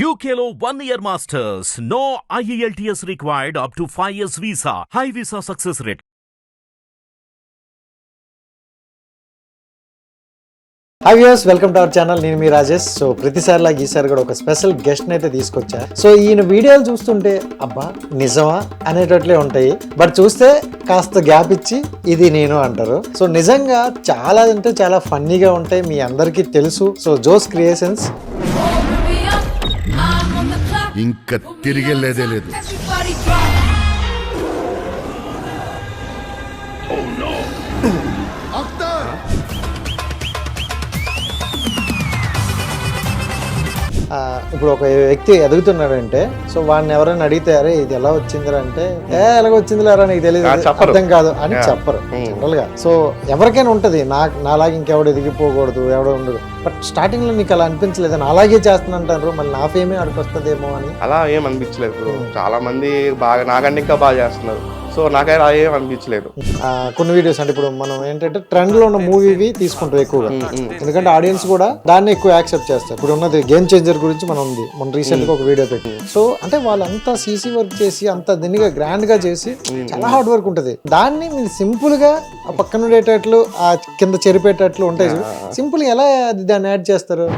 యూకేలో one year masters no IELTS required up to five years visa high visa success rate hi views welcome to our channel నేను మీ Rajesh. So ప్రతిసారి లాగా ఈసారి కూడా ఒక స్పెషల్ గెస్ట్ అయితే తీసుకొచ్చా. సో ఈయన వీడియోలు చూస్తుంటే అబ్బా నిజమా? అనేటట్లే ఉంటాయి. బట్ చూస్తే కాస్త గ్యాప్ ఇచ్చి ఇది నేను అంటారు. సో నిజంగా చాలా అంటే చాలా ఫన్నీగా ఉంటాయి. మీ అందరికీ తెలుసు. సో జోస్ క్రియేషన్స్ ఇంకా తిరిగెళ్ళేదే లేదు. ఇప్పుడు ఒక వ్యక్తి ఎదుగుతున్నాడంటే సో వాడిని ఎవరైనా అడిగితే అరే ఇది ఎలా వచ్చిందిరా అంటే ఏ ఎలాగ వచ్చిందిలేరా నీకు తెలియదు. అర్థం కాదు అని. చెప్పరు. జనరల్గా సో ఎవరికైనా ఉంటది నా నాలాగా ఇంకెవడు ఎదిగిపోకూడదు ఎవడో ఉండదు బట్ స్టార్టింగ్లో నీకు అలా అనిపించలేదు నా అలాగే చేస్తున్నంటారు మళ్ళీ నా ఫేమే అడిగి వస్తుందేమో అని. అలా ఏం అనిపించలేదు బ్రో. చాలా మంది బాగా నాకంటే ఇంకా బాగా చేస్తున్నారు. సో నాకైతే అలా ఏం అనిపించలేదు. కొన్ని వీడియోస్ అంటే ఇప్పుడు మనం ఏంటంటే ట్రెండ్లో ఉన్న మూవీవి తీసుకుంటాం ఎక్కువగా. ఎందుకంటే ఆడియన్స్ కూడా దాన్ని ఎక్కువ యాక్సెప్ట్ చేస్తారు. ఇప్పుడు ఉన్నది గేమ్ చేంజర్ గురించి మనం ఉంది. మన రీసెంట్గా ఒక వీడియో పెట్టి. సో అంటే వాళ్ళంతా సీసీ వర్క్ చేసి అంత దినిగా గ్రాండ్గా చేసి చాలా హార్డ్ వర్క్ ఉంటది. దాన్ని మీరు సింపుల్గా ఆ పక్కన ఉండేటట్లు ఆ కింద చెరిపేటట్లు ఉంటాయి సింపుల్ ఎలా అది దాన్ని యాడ్ చేస్తారు?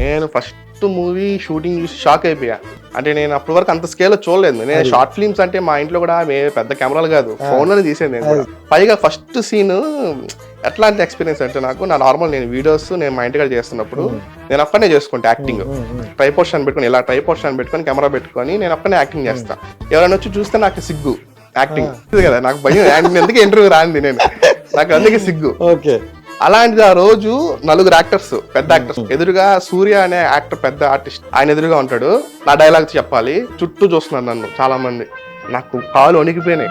నేను ఫస్ట్ మూవీ షూటింగ్ చూసి షాక్ అయిపోయా. అంటే నేను అప్పటి వరకు అంత స్కేల్ చూడలేదు. నేను షార్ట్ ఫిల్మ్స్ అంటే మా ఇంట్లో కూడా మే పెద్ద కెమెరాలు కాదు. ఫోన్లోనే తీసేది నేను కూడా. పైగా ఫస్ట్ సీన్ ఎట్లాంటి ఎక్స్పీరియన్స్ అంటే నాకు నా నార్మల్ నేను వీడియోస్ నేను మా ఇంటికాడ చేస్తున్నప్పుడు నేను ఒక్కనే చేసుకుంటా యాక్టింగ్ ట్రైపోర్షన్ పెట్టుకొని ఇలా ట్రైపోర్షన్ పెట్టుకొని కెమెరా పెట్టుకొని నేను ఒక్కనే యాక్టింగ్ చేస్తా. ఎవరైనా వచ్చి చూస్తే నాకు సిగ్గు యాక్టింగ్ కదా నాకు భయం. ఎందుకు ఇంటర్వ్యూ రాంది నేను? నాకు అందుకే సిగ్గు. ఓకే. అలాంటిది ఆ రోజు నలుగురు యాక్టర్స్ పెద్ద యాక్టర్స్. ఎదురుగా సూర్య అనే యాక్టర్ పెద్ద ఆర్టిస్ట్ ఆయన ఎదురుగా ఉంటాడు. నా డైలాగ్ చెప్పాలి. చుట్టూ చూస్తున్నారు నన్ను చాలా మంది నాకు కాలు వణికిపోయినాయి.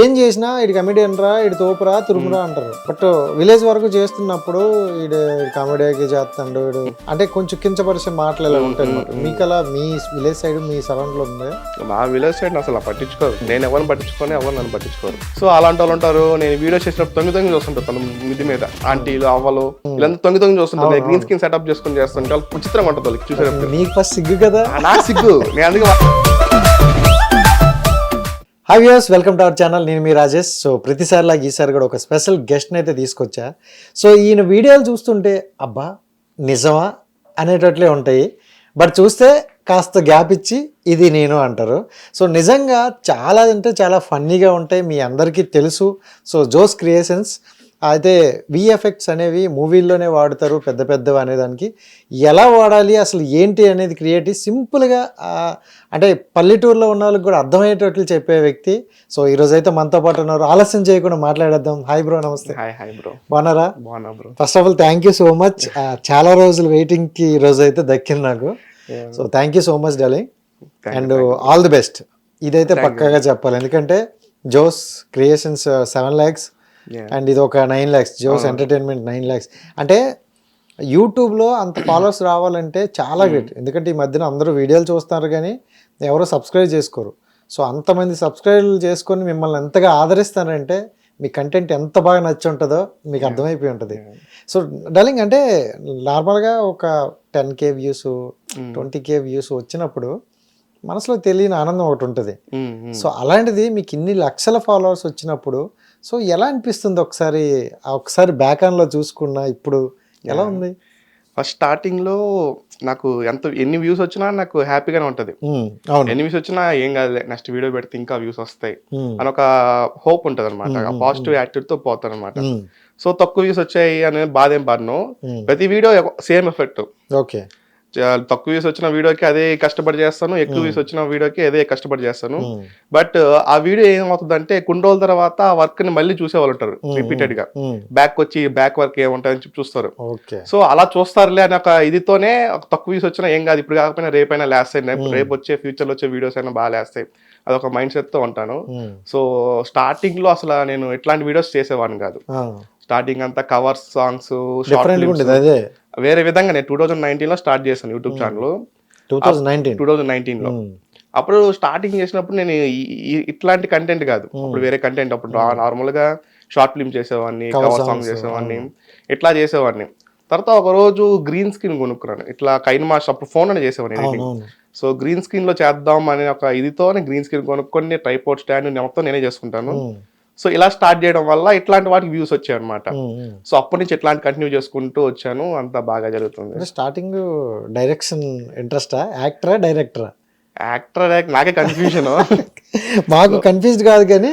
ఏం చేసినా ఇటు కమెడియన్ రా ఇటు తోపురా తురుమురా అంటారు. బట్ విలేజ్ వరకు చేస్తున్నప్పుడు ఇడు కామెడీకి చేస్తాడు ఇడు అంటే కొంచెం కించపరిచే మాటలు ఇలా ఉంటాయి అనమాట మీకు అలా మీ విలేజ్ సైడ్ మీ సరౌండ్లో ఉంది? మా విలేజ్ సైడ్ అసలు పట్టించుకోరు. నేను ఎవరిని పట్టించుకొని ఎవరు నన్ను పట్టించుకోరు. సో అలాంటి వాళ్ళు ఉంటారు. నేను వీడియో చేసినప్పుడు తొంగి తొంగి చూస్తుంటారు తన మిది మీద. ఆంటీలు అవ్వలు వీళ్ళంతా తొంగి తొంగి చూస్తుంటారు. గ్రీన్ స్క్రీన్ సెటప్ చేసుకొని చేస్తుంటే వాళ్ళకి విచిత్రంగా ఉంటుంది వాళ్ళకి చూసేటప్పుడు. మీకు ఫస్ట్ సిగ్గు కదా? నా సిగ్గు. నేను అందుకే hi views welcome to our channel నేను మీ రాజేష్. సో ప్రతిసారిలాగా ఈసారి కూడా ఒక స్పెషల్ గెస్ట్ని అయితే తీసుకొచ్చా. సో ఈయన వీడియోలు చూస్తుంటే అబ్బా నిజమా అనేటట్లే ఉంటాయి. బట్ చూస్తే కాస్త గ్యాప్ ఇచ్చి ఇది నేను అంటారు. సో నిజంగా చాలా అంటే చాలా ఫన్నీగా ఉంటాయి. మీ అందరికీ తెలుసు. సో జోస్ క్రియేషన్స్ అయితే విఎఫెక్ట్స్ అనేవి మూవీల్లోనే వాడతారు పెద్ద పెద్దవి అనేదానికి ఎలా వాడాలి అసలు ఏంటి అనేది క్రియేటివ్ సింపుల్గా అంటే పల్లెటూరులో ఉన్న వాళ్ళకి కూడా అర్థమయ్యేటట్లు చెప్పే వ్యక్తి. సో ఈరోజు అయితే మనతో పాటు ఉన్నారు. ఆలస్యం చేయకుండా మాట్లాడేద్దాం. హాయ్ బ్రో నమస్తే. హాయ్ హాయ్ బ్రో బాగున్నారా? బాగున్నా bro first of all thank you so much చాలా రోజులు వెయిటింగ్కి ఈ రోజు అయితే దక్కింది నాకు. So thank you so much darling and all the best ఇదైతే పక్కాగా చెప్పాలి. ఎందుకంటే Jos creations seven lakhs Yeah. And ఇది ఒక nine lakhs Jos entertainment nine lakhs అంటే యూట్యూబ్లో అంత ఫాలోవర్స్ రావాలంటే చాలా గ్రేట్. ఎందుకంటే ఈ మధ్యన అందరూ వీడియోలు చూస్తున్నారు కానీ ఎవరో సబ్స్క్రైబ్ చేసుకోరు. సో అంతమంది సబ్స్క్రైబ్ చేసుకొని మిమ్మల్ని ఎంతగా ఆదరిస్తారంటే మీ కంటెంట్ ఎంత బాగా నచ్చి ఉంటుందో మీకు అర్థమైపోయి ఉంటుంది. సో డలింగ్ అంటే నార్మల్గా ఒక ten K views twenty K views వచ్చినప్పుడు మనసులో తెలియని ఆనందం ఒకటి ఉంటుంది. మ్మ్. సో అలాంటిది మీకు ఇన్ని లక్షల ఫాలోవర్స్ వచ్చినప్పుడు సో ఎలా అనిపిస్తుంది ఒకసారి ఒకసారి బ్యాక్లో చూసుకున్నా ఇప్పుడు ఎలా ఉంది? ఫస్ట్ స్టార్టింగ్లో నాకు ఎంత ఎన్ని వ్యూస్ వచ్చినా నాకు హ్యాపీగానే ఉంటది. ఎన్ని వ్యూస్ వచ్చినా ఏం కాదులే నెక్స్ట్ వీడియో పెడితే ఇంకా వ్యూస్ వస్తాయి అని ఒక హోప్ ఉంటది అనమాట పాజిటివ్ యాటిట్యూడ్తో పోతాను అనమాట సో తక్కువ వ్యూస్ వచ్చాయి అనే బాధ ఏం పడను. ప్రతి వీడియో సేమ్ ఎఫెక్ట్ ఓకే. తక్కువ వ్యూస్ వచ్చిన వీడియోకి అదే కష్టపడి చేస్తాను ఎక్కువ వ్యూస్ వచ్చిన వీడియోకి అదే కష్టపడి చేస్తాను. బట్ ఆ వీడియో ఏమవుతుందంటే కొన్ని రోజుల తర్వాత ఆ వర్క్ని మళ్ళీ చూసే వాళ్ళు ఉంటారు రిపీటెడ్గా బ్యాక్ వచ్చి బ్యాక్ వర్క్ ఏముంటాయని చెప్పి చూస్తారు. సో అలా చూస్తారులే అని ఒక ఇదితోనే ఒక తక్కువ వ్యూస్ వచ్చినా ఏం కాదు ఇప్పుడు కాకపోయినా రేపైనా లేస్తాయి రేపు- రేపు వచ్చే ఫ్యూచర్లో వచ్చే వీడియోస్ అయినా బాగా లేస్తాయి. అదొక మైండ్ సెట్తో ఉంటాను. సో స్టార్టింగ్లో అసలు నేను ఎట్లాంటి వీడియోస్ చేసేవాడిని కాదు. స్టార్టింగ్ అంతా కవర్స్ సాంగ్స్ వేరే విధంగా నేను టూ థౌజండ్ నైన్టీన్లో స్టార్ట్ చేశాను యూట్యూబ్ ఛానల్ టూ థౌజండ్లో. అప్పుడు స్టార్టింగ్ చేసినప్పుడు నేను ఇట్లాంటి కంటెంట్ కాదు. అప్పుడు వేరే కంటెంట్ అప్పుడు నార్మల్గా షార్ట్ ఫిల్మ్ చేసేవాడిని కవర్ సాంగ్ చేసేవాడిని. ఇట్లా చేసేవాడిని. తర్వాత ఒక రోజు గ్రీన్ స్క్రీన్ కొనుక్కున్నాను. ఇట్లా కైన్ మాస్టర్ అప్పుడు ఫోన్ అని చేసేవాడిని సో గ్రీన్ స్క్రీన్లో చేద్దాం అనే ఒక ఇదితో గ్రీన్ స్క్రీన్ కొనుక్కొని ట్రైపోర్ట్ స్టాండ్ మొత్తం నేనే చేసుకుంటాను. సో ఇలా స్టార్ట్ చేయడం వల్ల ఇట్లాంటి వాటికి వ్యూస్ వచ్చాయి అనమాట. సో అప్పటి నుంచి ఇట్లాంటి కంటిన్యూ చేసుకుంటూ వచ్చాను. అంతా బాగా జరుగుతుంది. స్టార్టింగ్ డైరెక్షన్ ఇంట్రెస్టా యాక్టరా డైరెక్టరా యాక్టర్ నాకే కన్ఫ్యూజన్ మాకు కన్ఫ్యూజ్డ్ కాదు కానీ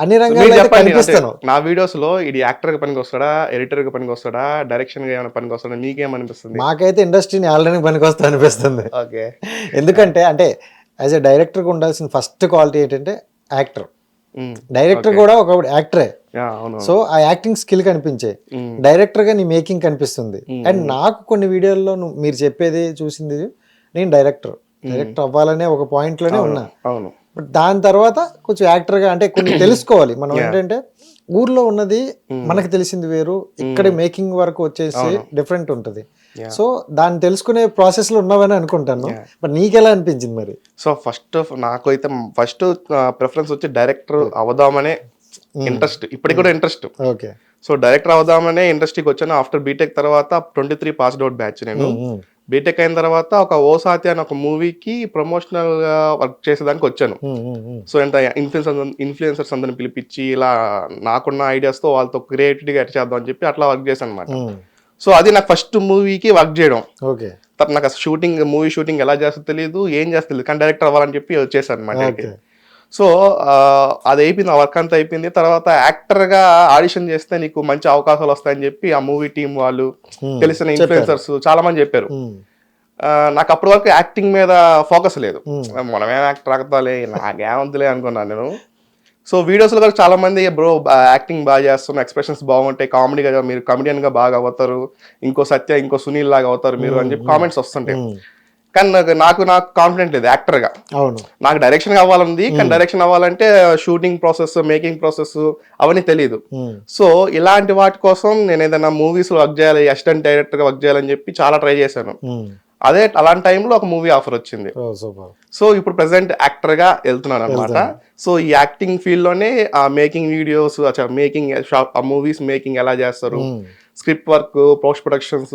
అన్ని రంగాల్లో కనిపిస్తాను నా వీడియోస్లో ఇది యాక్టర్ పనికి వస్తాడా ఎడిటర్గా పనికి వస్తాడా డైరెక్షన్గా ఏమైనా పనికి వస్తాడా మీకేమనిపిస్తుంది? మాకైతే ఇండస్ట్రీని ఆల్రెడీ పనికొస్తా అనిపిస్తుంది. ఓకే. ఎందుకంటే అంటే యాజ్ ఎ డైరెక్టర్కి ఉండాల్సిన ఫస్ట్ క్వాలిటీ ఏంటంటే యాక్టర్ డైరెక్టర్ కూడా ఒక యాక్టరే సో ఆ యాక్టింగ్ స్కిల్ కనిపించే. డైరెక్టర్గా నీ మేకింగ్ కనిపిస్తుంది. అండ్ నాకు కొన్ని వీడియోల్లో మీరు చెప్పేది చూసింది నేను డైరెక్టర్ డైరెక్టర్ అవ్వాలనే ఒక పాయింట్లోనే ఉన్నా. అవును. బట్ దాని తర్వాత కొంచెం యాక్టర్గా అంటే కొన్ని తెలుసుకోవాలి. మనం ఏంటంటే ఊర్లో ఉన్నది మనకు తెలిసింది వేరు ఇక్కడ మేకింగ్ వరకు వచ్చేసి డిఫరెంట్ ఉంటది. సో దాన్ని తెలుసుకునే ప్రాసెస్లో ఉన్నావని అనుకుంటాను. బట్ నీకెలా అనిపించింది మరి? సో ఫస్ట్ నాకు అయితే ఫస్ట్ ప్రిఫరెన్స్ వచ్చి డైరెక్టర్ అవదామనే ఇంట్రెస్ట్ ఇప్పటికి కూడా ఇంట్రెస్ట్ ఓకే సో డైరెక్టర్ అవదామనే ఇండస్ట్రీకి వచ్చాను. ఆఫ్టర్ బీటెక్ తర్వాత twenty three passed out batch నేను. బీటెక్ అయిన తర్వాత ఒక ఓసాతి అనే ఒక మూవీకి ప్రమోషనల్గా వర్క్ చేసేదానికి వచ్చాను. సో ఎంత ఇన్ఫ్లుయెన్సర్ ఇన్ఫ్లుయెన్సర్స్ అందరిని పిలిపించి ఇలా నాకున్న ఐడియాస్తో వాళ్ళతో క్రియేటివ్గా ఎట్ చేద్దాం అని చెప్పి అట్లా వర్క్ చేశాను అనమాట సో అది నాకు ఫస్ట్ మూవీకి వర్క్ చేయడం. ఓకే. తర్వాత నాకు అసలు షూటింగ్ మూవీ షూటింగ్ ఎలా చేస్తో తెలియదు ఏం చేస్తో తెలియదు కానీ డైరెక్టర్ అవ్వాలని చెప్పి వచ్చేసాను అనమాట సో అది అయిపోయింది ఆ వర్క్ అంతా అయిపోయింది. తర్వాత యాక్టర్గా ఆడిషన్ చేస్తే నీకు మంచి అవకాశాలు వస్తాయని చెప్పి ఆ మూవీ టీం వాళ్ళు తెలిసిన ఇన్ఫ్లుయెన్సర్స్ చాలా మంది చెప్పారు. నాకు అప్పటి వరకు యాక్టింగ్ మీద ఫోకస్ లేదు. మనమేం యాక్టర్ ఆగుతాలే నాకేమంతులే అనుకున్నాను నేను. సో వీడియోస్లో కూడా చాలా మంది బ్రో యాక్టింగ్ బాగా చేస్తున్నారు ఎక్స్ప్రెషన్స్ బాగుంటాయి కామెడీగా మీరు కమెడియన్గా బాగా అవుతారు ఇంకో సత్య ఇంకో సునీల్ లాగా అవుతారు మీరు అని చెప్పి కామెంట్స్ వస్తుంటాయి. కానీ నాకు నాకు నాకు కాన్ఫిడెంట్ లేదు యాక్టర్గా. అవును. నాకు డైరెక్షన్ కావాలంది కానీ డైరెక్షన్ అవ్వాలంటే షూటింగ్ ప్రాసెస్ మేకింగ్ ప్రాసెస్ అవన్నీ తెలియదు ఉమ్, సో ఇలాంటి వాటి కోసం నేను ఏదైనా మూవీస్ వర్క్ చేయాలి అసిస్టెంట్ డైరెక్టర్గా వర్క్ చేయాలని చెప్పి చాలా ట్రై చేశాను. ఉమ్. అదే అలాంటి టైంలో ఒక మూవీ ఆఫర్ వచ్చింది. సో ఇప్పుడు ప్రెసెంట్ యాక్టర్గా వెళ్తున్నాను అనమాట సో ఈ యాక్టింగ్ ఫీల్డ్లోనే ఆ మేకింగ్ వీడియోస్ మేకింగ్ ఆ మూవీస్ మేకింగ్ ఎలా చేస్తారు? స్క్రిప్ట్ వర్క్ పోస్ట్ ప్రొడక్షన్స్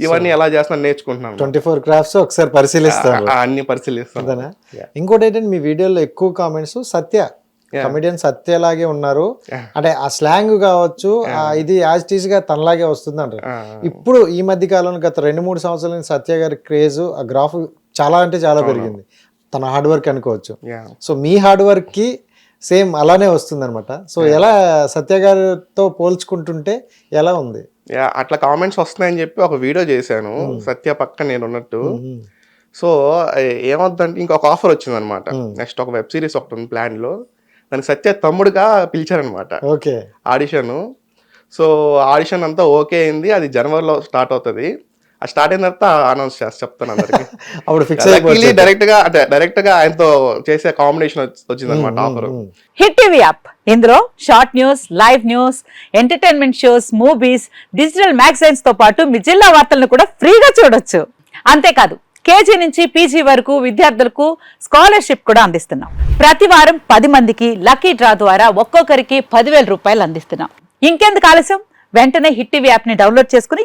ఇవన్నీ ఎలా చేస్తున్నా నేర్చుకుంటున్నాను. ట్వంటీ ఫోర్ క్రాఫ్ట్స్ ఒకసారి పరిశీలిస్తాను. అన్ని పరిశీలిస్తాను. ఇంకోటి ఏంటంటే మీ వీడియోలో ఎక్కువ కామెంట్స్ సత్య. కమెడియన్ సత్య లాగే ఉన్నారు. అంటే ఆ స్లాంగ్ కావచ్చు ఇది యాజ్ టీజ్గా తనలాగే వస్తుంది అంటారు ఇప్పుడు ఈ మధ్య కాలంలో గత రెండు మూడు సంవత్సరాల నుంచి సత్య గారి క్రేజ్ ఆ గ్రాఫ్ చాలా అంటే చాలా పెరిగింది. తన హార్డ్ వర్క్ అనుకోవచ్చు. సో మీ హార్డ్ వర్క్కి సేమ్ అలానే వస్తుంది అనమాట సో ఎలా సత్య గారితో పోల్చుకుంటుంటే ఎలా ఉంది? యా అట్లా కామెంట్స్ వస్తున్నాయని చెప్పి ఒక వీడియో చేశాను. సత్య పక్క నేను ఉన్నట్టు. సో ఏమవుతుందంటే ఇంకొక ఆఫర్ వచ్చింది అనమాట నెక్స్ట్ ఒక వెబ్ సిరీస్ ఒకటి ఉంది ప్లాన్లో. దానికి సత్య తమ్ముడుగా పిలిచారనమాట ఓకే. ఆడిషన్. సో ఆడిషన్ అంతా ఓకే అయింది. అది జనవరిలో స్టార్ట్ అవుతుంది. అది స్టార్ట్ అయిన తర్వాత అనౌన్స్ చేస్తా చెప్తాను అందరికి. అప్పుడు ఫిక్స్ అయిపోయింది డైరెక్ట్గా అంటే డైరెక్ట్గా ఆయనతో చేసే కాంబినేషన్ వచ్చింది అనమాట ఆఫర్ హిట్ టీవీ యాప్ ఇందులో short news live news entertainment shows movies digital మ్యాగజైన్స్తో పాటు మీ జిల్లా వార్తలను కూడా ఫ్రీగా చూడొచ్చు. అంతేకాదు కేజీ నుంచి పీజీ వరకు విద్యార్థులకు స్కాలర్షిప్ కూడా అందిస్తున్నాం. ప్రతి వారం పది మందికి లక్కీ డ్రా ద్వారా ఒక్కొక్కరికి పదివేల రూపాయలు అందిస్తున్నాం. ఇంకెందుకు ఆలస్యం? వెంటనే హిట్ టీవీ యాప్ని డౌన్లోడ్ చేసుకుని